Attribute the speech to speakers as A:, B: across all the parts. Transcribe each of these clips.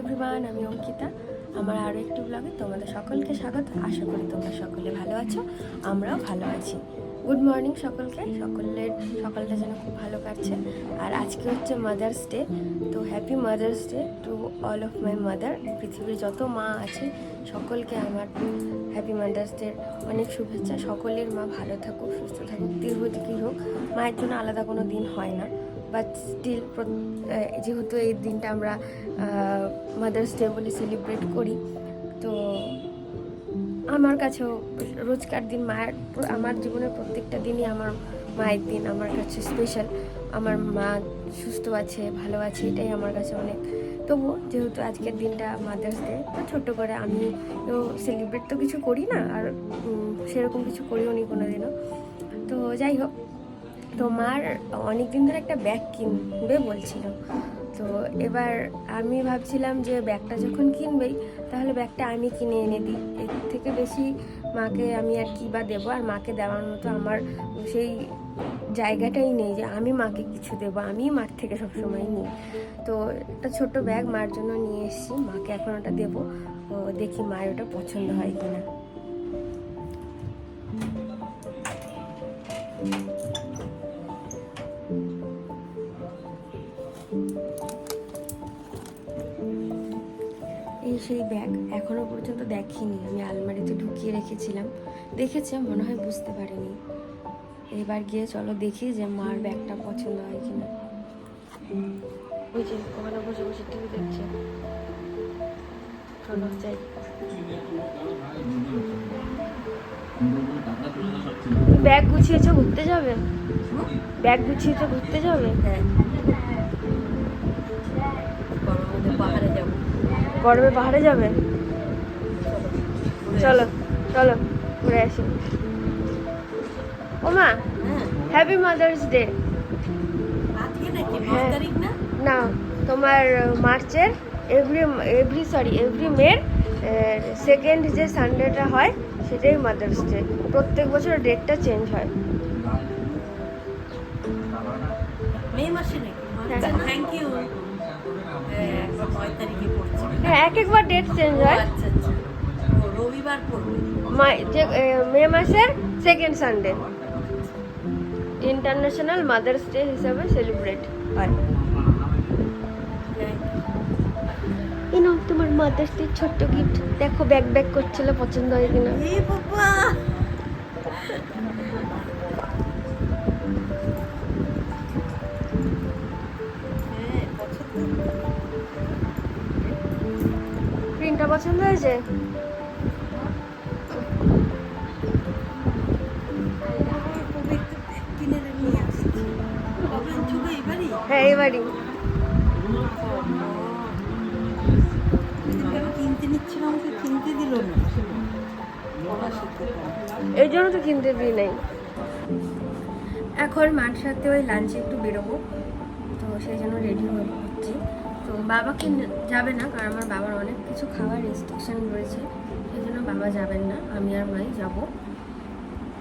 A: Everyone আমি অঙ্কিতা। আমার আরও একটি ব্লগে তোমাদের সকলকে স্বাগত। আশা করি তোমরা সকলে ভালো আছো, আমরাও ভালো আছি। গুড মর্নিং সকলকে। সকলের, সকালটা যেন খুব ভালো কাটছে। আর আজকে হচ্ছে মাদার্স ডে তো happy mother's day to all of my mother পৃথিবীর যত মা আছে, সকলকে আমার হ্যাপি মাদার্স ডে অনেক শুভেচ্ছা। সকলের মা ভালো থাকুক, সুস্থ থাকুক দীর্ঘজীবী হোক। মায়ের জন্য আলাদা কোনো দিন হয় না। বাট স্টিল যেহেতু এই দিনটা আমরা মাদার্স ডে বলে সেলিব্রেট করি, তো আমার কাছেও রোজকার দিন, মায়ের, আমার জীবনের প্রত্যেকটা দিনই আমার মায়ের দিন, আমার কাছে স্পেশাল আমার মা সুস্থ আছে, ভালো আছে, এটাই আমার কাছে অনেক। তবু যেহেতু আজকের দিনটা মাদার্স ডে তো ছোট্ট করে আমি সেলিব্রেট তো কিছু করি না, আর সেরকম কিছু করিও নি কোনো দিনও তো যাই হোক তো মার অনেক দিন ধরে একটা ব্যাগ কিনবে বলছিল। তো এবার আমি ভাবছিলাম যে ব্যাগটা যখন কিনবেই, তাহলে ব্যাগটা আমি কিনে এনে দিই। এর থেকে বেশি মাকে আমি আর কী বা দেবো? আর মাকে দেওয়ার মতো আমার সেই জায়গাটাই নেই যে আমি মাকে কিছু দেবো, আমি মার থেকে সবসময় নিই। তো একটা ছোট ব্যাগ মার জন্য নিয়ে এসেছি, মাকে এখন ওটা দেবো। দেখি মায়ের ওটা পছন্দ হয় কিনা। সেই ব্যাগ এখনও পর্যন্ত দেখিনি। আমি আলমারিতে ঢুকিয়ে রেখেছিলাম। দেখেছে মনে হয় বুঝতে পারিনি। এবার গিয়ে চলো দেখি যে মার ব্যাগটা পছন্দ হয় কিনা। ওই যে ওখানে বসে বসে টিভি দেখছে। চলো যাই। ব্যাগ গুছিয়েছো ঘুরতে যাবে? ব্যাগ গুছিয়েছো ঘুরতে যাবে?
B: হ্যাঁ।
A: গরমে পাহাড়ে যাবে? চলো চলো ঘুরে আসি। ও মা
B: হ্যাঁ
A: হ্যাপি মাদার্স ডে।
B: না?
A: তোমার মার্চের এভরি এভরি সরি এভরি মের সেকেন্ড যে সানডেটা হয় সেটাই মাদার্স ডে প্রত্যেক বছর ডেটটা চেঞ্জ হয়।
B: মে মাসে নাকি। থ্যাংক ইউ নয় তারিখে পড়ছে।
A: হ্যাঁ এক একবার ডেট চেঞ্জ হয়।
B: আচ্ছা আচ্ছা। রবিবার পড়বে।
A: মে মাসের second Sunday international mother's day হিসাবে সেলিব্রেট হয়। তোমার মাদার্স ডে ছোট্ট গিফট দেখো ব্যাক ব্যাক করছিল পছন্দ হয় কিনা।
B: বাবা দিল না পড়া শিখতে পারব।
A: এই জন্য তো কিনতে দিই নাই। এখন মার সাথে ওই লাঞ্চে একটু বেরোবো। তো সেই জন্য রেডি হচ্ছি তো বাবাকে যাবে না, কারণ আমার বাবার অনেক কিছু খাওয়ার রেস্ট্রিকশন রয়েছে সেই জন্য বাবা যাবেন না, আমি আর মাই যাব।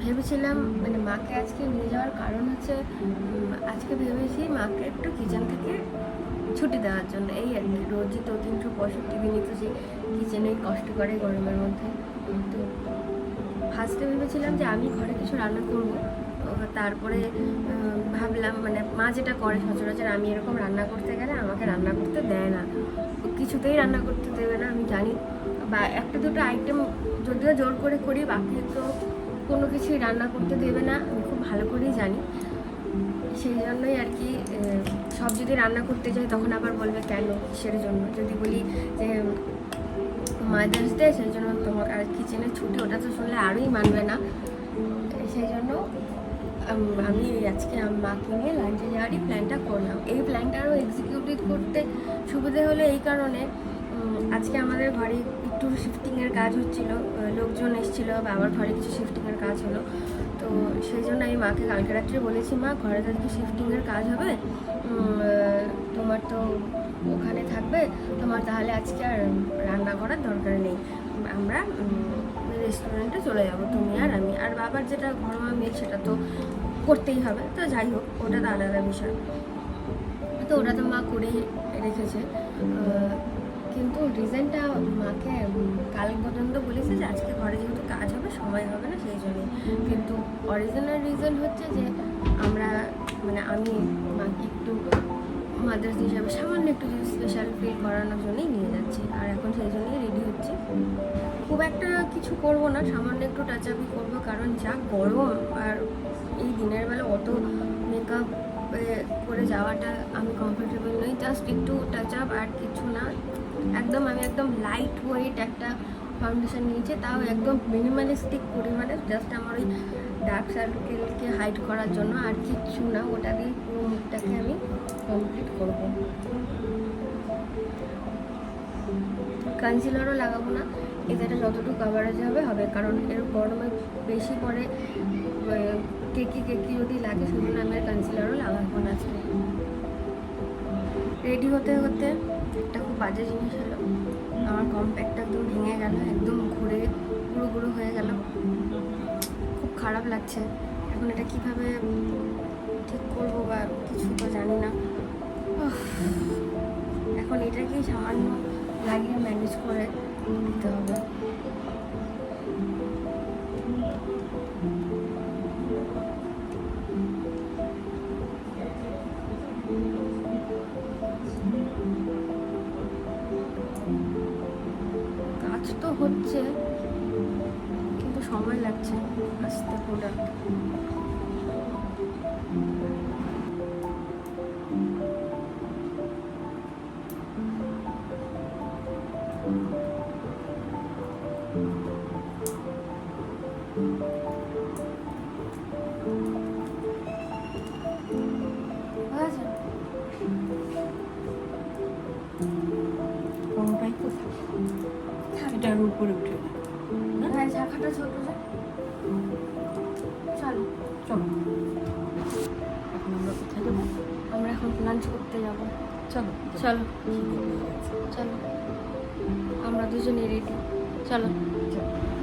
A: ভেবেছিলাম মানে মাকে আজকে নিয়ে যাওয়ার কারণ হচ্ছে আজকে ভেবেছি মাকে একটু কিচেন থেকে ছুটি দেওয়ার জন্য, এই আর কি। রোজই তো তিনশো পঁয়ষট্টি দিনই তো যে কিচেনেই কষ্ট করে গরমের মধ্যে, তো ফার্স্টে ভেবেছিলাম যে আমি ঘরে কিছু রান্না করব তারপরে ভাবলাম মানে মা যেটা করে সচরাচর আমি এরকম রান্না করতে গেলে আমাকে রান্না করতে দেয় না। কিছুতেই রান্না করতে দেবে না, আমি জানি। বা একটা দুটো আইটেম যদিও জোর করে করি, বাকি তো কোনো কিছুই রান্না করতে দেবে না, আমি খুব ভালো করেই জানি। সেই জন্যই আর কি সব যদি রান্না করতে যাই তখন আবার বলবে কেন কিসের জন্য? যদি বলি যে মাদার্স ডে সেই জন্য তোমার আর কিচেনের ছুটি, ওটা তো শুনলে আরোই মানবে না। আম- আজকে মাকে নিয়ে লাঞ্চে যাওয়ারই প্ল্যানটা করলাম। এই প্ল্যানটা আরও এক্সিকিউটিভ করতে সুবিধে হলো এই কারণে আজকে আমাদের ঘরে একটু শিফটিংয়ের কাজ হচ্ছিল লোকজন এসেছিল, বাবার ঘরে কিছু শিফটিংয়ের কাজ হলো। তো সেই জন্য আমি মাকে কালকে রাত্রে বলেছি, মা, ঘরে আজকে শিফটিংয়ের কাজ হবে। তোমার তো ওখানে থাকবে। তোমার তাহলে আজকে আর রান্না করার দরকার নেই। আমরা রেস্টুরেন্টে চলে যাব, তুমি আর আমি। আর বাবার যেটা ঘরোয়া মেয়ে সেটা তো করতেই হবে। তো যাই হোক, ওটা তো আলাদা বিষয়। তো ওটা তো মা করেই রেখেছে। কিন্তু রিজনটা মাকে কাল পর্যন্ত বলেছে যে আজকে ঘরে যেহেতু কাজ হবে, সময় হবে না, সেই জন্যই কিন্তু অরিজিনাল রিজন হচ্ছে যে আমরা মানে আমি মাকে একটু মাদার্স হিসাবে সামান্য একটু স্পেশাল ফিল করানোর জন্যই নিয়ে যাচ্ছি। আর এখন সেই জন্যই রেডি হচ্ছি। খুব একটা কিছু করব না, সামান্য একটু টাচ আপই করব, কারণ যা গরম আর এই দিনের বেলা অত মেকআপ করে যাওয়াটা আমি কমফোর্টেবল নই। জাস্ট একটু টাচ আপ আর কিছু না। একদম আমি একদম লাইট ওয়েট একটা ফাউন্ডেশন নিয়েছি। তাও একদম মিনিমালিস্টিক পরিমাণে জাস্ট আমার ওই ডার্ক সার্কেলকে হাইড করার জন্য। আর কিচ্ছু না, ওটা দিয়ে পুরো মুখটাকে আমি কমপ্লিট করব। কনসিলারও লাগাবো না এটাতে যতটুকু কাভারেজ হবে হবে। কারণ এর গরমে বেশি পরে কেকি কেকি যদি লাগে, সেজন্য আমি আর কনসিলারও লাগাবো না রেডি হতে হতে একটা খুব বাজে জিনিস হলো, আমার কম্প্যাক্টটা একদম ভেঙে গেল, একদম ঘুরে গুঁড়ো গুঁড়ো হয়ে গেল। খুব খারাপ লাগছে। এখন এটা কীভাবে ঠিক করব বা কিছু তো জানি না। এখন এটাকেই সামান্য লাগিয়ে ম্যানেজ করে নিতে হবে। কাজ তো হচ্ছে, কিন্তু সময় লাগছে, আসতে প্রোডাক্ট
B: এটার উপরে উঠে না
A: হ্যাঁ শাখাটা ছোট চলো
B: চলো আমরা
A: এখন লাঞ্চ করতে যাব
B: চলো
A: চলো চলো আমরা দুজনে রেডি চলো
B: চলো।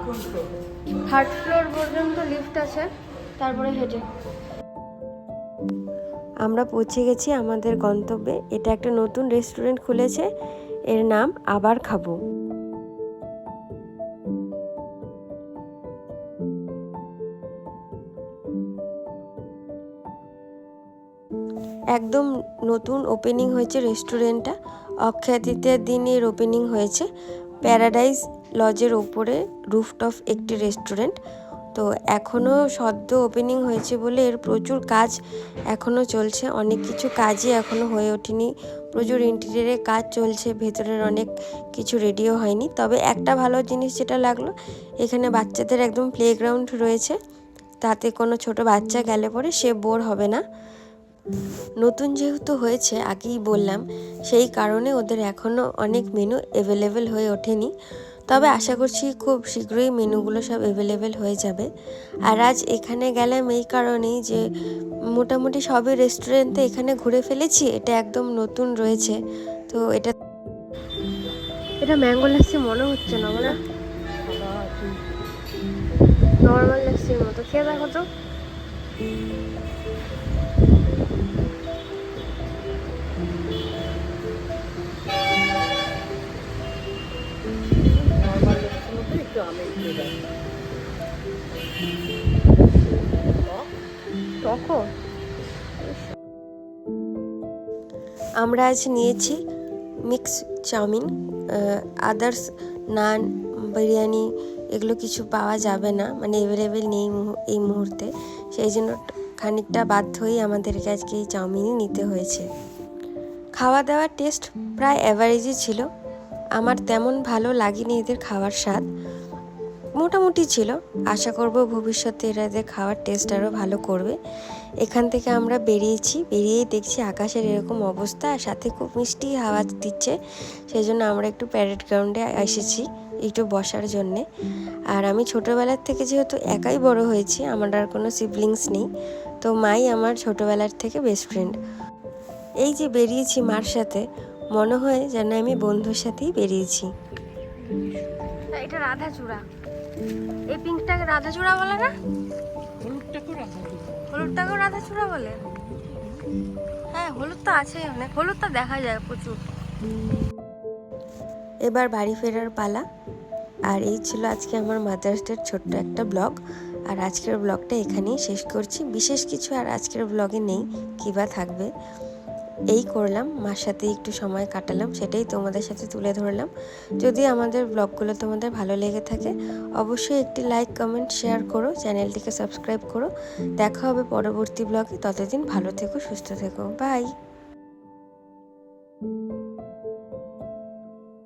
B: কোন floor?
A: থার্ড ফ্লোর পর্যন্ত লিফট আছে তারপরে হেঁটে। আমরা পৌঁছে গেছি আমাদের গন্তব্যে। এটা একটা নতুন রেস্টুরেন্ট খুলেছে। এর নাম আবার খাব। একদম নতুন ওপেনিং হয়েছে রেস্টুরেন্টটা অক্ষয় দিন এর ওপেনিং হয়েছে। প্যারাডাইজ লজের ওপরে রুফটপ একটি রেস্টুরেন্ট তো এখনও সদ্য ওপেনিং হয়েছে বলে এর প্রচুর কাজ এখনও চলছে। অনেক কিছু কাজই এখনও হয়ে ওঠেনি। প্রচুর ইন্টেরিয়ারে কাজ চলছে, ভেতরের অনেক কিছু রেডিও হয়নি। তবে একটা ভালো জিনিস যেটা লাগল, এখানে বাচ্চাদের একদম প্লেগ্রাউন্ড রয়েছে। তাতে কোনো ছোট বাচ্চা গেলে পরে সে বোর হবে না। নতুন যেহেতু হয়েছে, আগেই বললাম, সেই কারণে ওদের এখনও অনেক মেনু অ্যাভেলেবেল হয়ে ওঠেনি। তবে আশা করছি খুব শীঘ্রই মেনুগুলো সব অ্যাভেলেবেল হয়ে যাবে। আর আজ এখানে গেলাম এই কারণেই যে মোটামুটি সবই রেস্টুরেন্টে এখানে ঘুরে ফেলেছি, এটা একদম নতুন রয়েছে। তো এটা এটা ম্যাঙ্গো লাস্সি মনে হচ্ছে না মানে নর্মাল লাস্সির মতো। খেয়ে দেখো তো।
B: আমের
A: আজ নিয়েছি mix chowmein others naan, biryani, এগুলো কিছু পাওয়া যাবে না মানে অ্যাভেলেবেল নেই এই মুহূর্তে। সেই জন্য খানিকটা বাধ্য হয়েই আমাদেরকে আজকে এই চাউমিনই নিতে হয়েছে। খাওয়া দাওয়ার টেস্ট প্রায় অ্যাভারেজই ছিল। আমার তেমন ভালো লাগেনি এদের খাওয়ার স্বাদ। মোটামুটি ছিল। আশা করব ভবিষ্যতে এরা এদের খাওয়ার টেস্ট আরও ভালো করবে। এখান থেকে আমরা বেরিয়েছি, বেরিয়েই দেখছি আকাশের এরকম অবস্থা আর সাথে খুব মিষ্টি হাওয়া দিচ্ছে। সেই জন্য আমরা একটু প্যারেড গ্রাউন্ডে এসেছি একটু বসার জন্যে। আর আমি ছোটোবেলার থেকে যেহেতু একাই বড় হয়েছি, আমার আর কোনো সিবলিংস নেই, তো মাই আমার ছোটোবেলার থেকে বেস্ট ফ্রেন্ড এই যে বেরিয়েছি মার সাথে, মনে হয় যেন আমি বন্ধুর সাথেই বেরিয়েছি। এটা রাধাচূড়া। এই পিঙ্কটাকে রাধাচূড়া বলে না? হলুদটাকেও রাধাচূড়া বলে। হ্যাঁ হলুদ তো আছে অনেক। হলুদটা দেখা যায় প্রচুর। এবার বাড়ি ফেরার পালা। আর এই ছিল আজকে আমার মাদার্স ডের ছোট্ট একটা ব্লগ। আর আজকের ব্লগটা এখানেই শেষ করছি। বিশেষ কিছু আর আজকের ব্লগে নেই। কী বা থাকবে? এই করলাম, মার সাথে একটু সময় কাটালাম, সেটাই তোমাদের সাথে তুলে ধরলাম। যদি আমাদের ব্লগগুলো তোমাদের ভালো লেগে থাকে, অবশ্যই একটি লাইক কমেন্ট শেয়ার করো, চ্যানেলটিকে সাবস্ক্রাইব করো। দেখা হবে পরবর্তী ব্লগে, ততদিন ভালো থেকো, সুস্থ থেকো। বাই